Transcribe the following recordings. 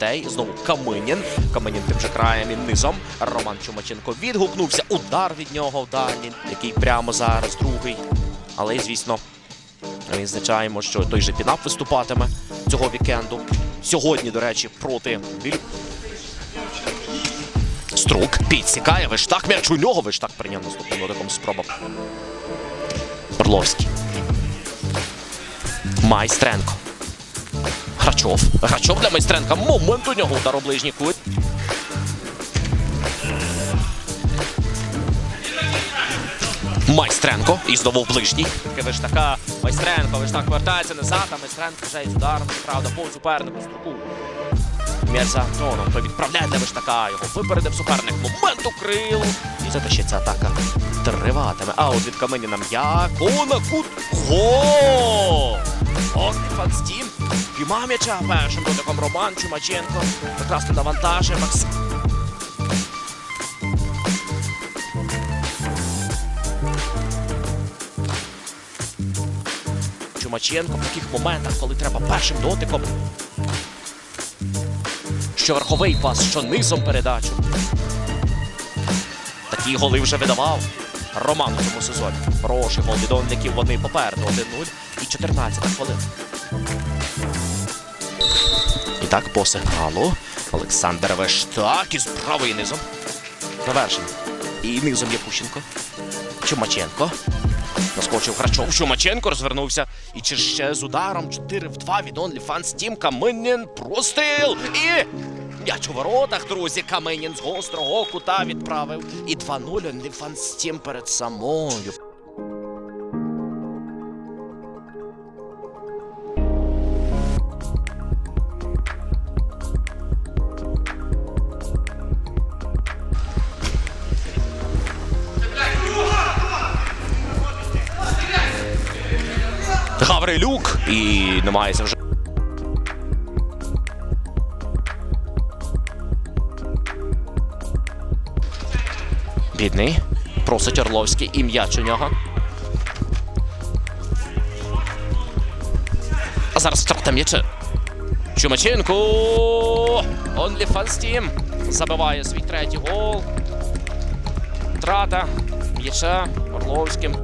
гостей. Знову Каминін. Каминін тим же краєм і низом. Роман Чумаченко відгукнувся. Удар від нього в дальній, який прямо зараз другий. Але, звісно, відзначаємо, що той же Пінап виступатиме цього вікенду. Сьогодні, до речі, проти Біль. Струк підсікає Виштак. М'яч у нього Виштак прийняв наступним ударом спроба. Орловський. Майстренко. Грачов. Грачов для Майстренка. Момент у нього удар у ближній кут. Майстренко. І знову в ближній. Виштака. Майстренко. Виштак повертається назад, а Майстренко вже із ударом. Правда, повз супернику струку. М'яч за Антоном. Відправляє для Виштака. Його випередив суперник. Момент у крил. І зате ще ця атака триватиме. А от від Каменіна м'яко на кут. Гол! Огніфан Стім. Піймав м'яча першим дотиком Роман Чумаченко. Прекрасно навантажує Максим. Чумаченко в таких моментах, коли треба першим дотиком. Що верховий пас, що низом передачу. Такі голи вже видавав. Роман у цьому сезоні. Хороший гол Вони попереду 1-0 і 14 хвилин. Так, по сигналу. Олександр Вештак із правий низом. Завершення. І низом Якущенко. Чумаченко. Наскочив Грачов. Чумаченко розвернувся. І чи ще з ударом 4 в 2 від OnlyFans Тім Каменін. Простріл. І м'яч у воротах, друзі. Каменін з гострого кута відправив. І 2-0 OnlyFans Тім перед самою. Гаврилюк. І намагається вже. Бідний. Просить Орловський і м'яч у нього. А зараз втрата м'яча. Чумаченко. OnlyFans Team забиває свій третій гол. Втрата м'яча Орловським.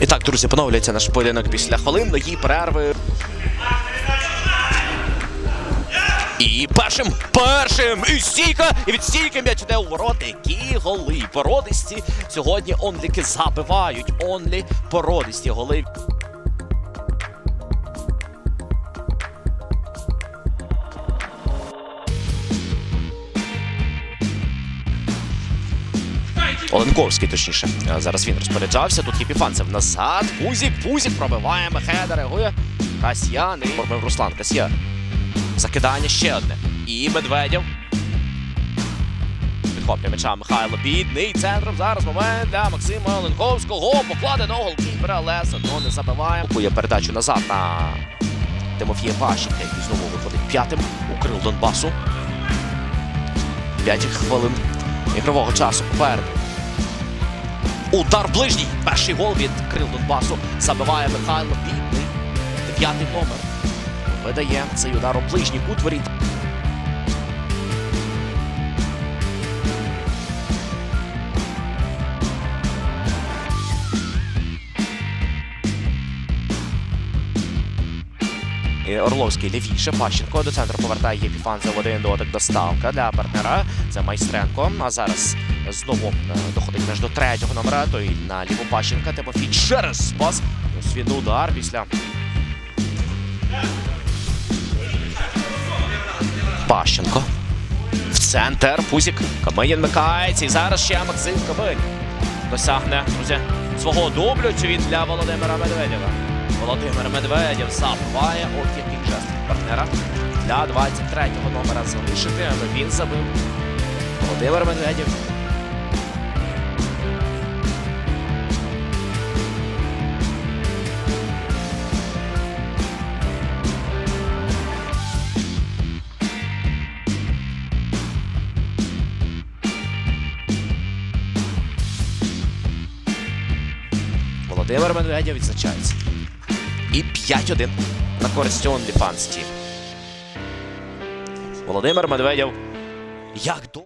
І так, друзі, поновлюється наш поєдинок після хвилинної перерви. І першим, першим, і стійка, і від стійки м'яч іде у ворота. Які голи породисті. Сьогодні онліки забивають. Онлі породисті голи. Оленковський, точніше. Зараз він розпоряджався. Тут Єпіфанцев назад. Пузік, Пузік пробиває Мехеда, реагує. Касьян. І Мормив Руслан Касьян. Закидання ще одне. І Медведєв. Підхоплює м'яча Михайло Бідний. Центром зараз момент для Максима Оленковського. Покладено голкіпера, але все одно не забиває. Блокує передачу назад на Тимофія Пащенка, який знову виходить п'ятим у крил Донбасу. П'ять хвилин ігрового часу попереду. Удар ближній. Перший гол від крил Донбасу. Забиває Михайло Бідний. Дев'ятий номер. Видає цей удар у ближній кут воріт. Орловський лівіше. Пащенко до центру повертає Єпіфанцев один дотик доставка для партнера. Це Майстренко. А зараз знову е, доходить меж до третього номера. То і на ліву Пащенка. Тимофій через пас. Ось він удар після. Пащенко. В центр. Пузік. Каменін микається. І зараз ще Максим Камень. Досягне, друзі, свого дублю. Чи він для Володимира Медведєва? Володимир Медведєв забиває. От який жест партнера. Для 23-го номера залишити, але він забив. Володимир Медведєв. Володимир Медведєв відзначається. І 5-1 на користь OnlyFans Team. Володимир Медведєв. Як до.